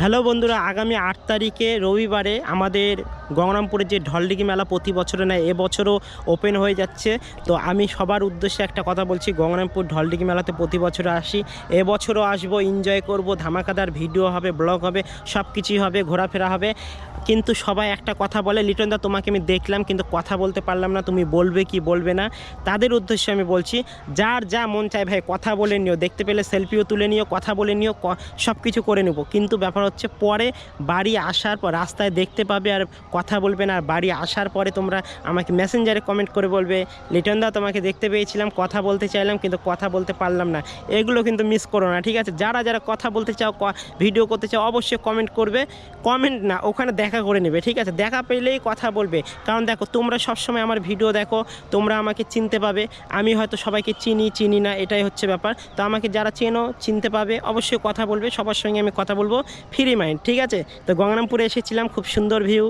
Hello বন্ধুরা, আগামী আট তারিখে রবিবারে আমাদের গঙ্গারামপুরে যে ঢলডিগি মেলা প্রতি বছরে নেয় এবছরও ওপেন হয়ে যাচ্ছে। তো আমি সবার উদ্দেশ্যে একটা কথা বলছি, গঙ্গারামপুর ঢলডিগি মেলাতে প্রতি বছরে আসি। এবছরও আসব এনজয় করব, ধামাকাদার ভিডিও হবে ব্লগ হবে সব কিছুই হবে, ঘোরাফেরা হবে। কিন্তু সবাই একটা কথা বলে লিটনদা তোমাকে আমি দেখলাম, কিন্তু কথা বলতে পারলাম না, তুমি বলবে কি বলবে না? তাদের উদ্দেশ্যে আমি বলছি, যার যা মন চায় ভাই, কথা বলে নিও, দেখতে পেলে সেলফিও তুলে নিও, কথা বলে নিও সব কিছু করে নেব। কিন্তু ব্যাপার হচ্ছে পরে বাড়ি আসার পর, রাস্তায় দেখতে পাবে আর কথা বলবে না। আর বাড়ি আসার পরে তোমরা আমাকে মেসেঞ্জারে কমেন্ট করে বলবে লিটনদা তোমাকে দেখতে পেয়েছিলাম, কথা বলতে চাইলাম, কিন্তু কথা বলতে পারলাম না। এগুলো কিন্তু মিস করো না, ঠিক আছে? যারা যারা কথা বলতে চাও ভিডিও করতে চাও, অবশ্যই কমেন্ট করবে। কমেন্ট না, ওখানে দেখা করে নেবে, ঠিক আছে? দেখা পেলেই কথা বলবে। কারণ দেখো, তোমরা সবসময় আমার ভিডিও দেখো, তোমরা আমাকে চিনতে পাবে। আমি হয়তো সবাইকে চিনি চিনি না, এটাই হচ্ছে ব্যাপার। তো আমাকে যারা চেনো, চিনতে পাবে, অবশ্যই কথা বলবে, সবার সঙ্গে আমি কথা বলব। ফ্রি মাইন্ড ঠিক আছে? তো গঙ্গারামপুরে এসেছিলাম খুব সুন্দর ভিউ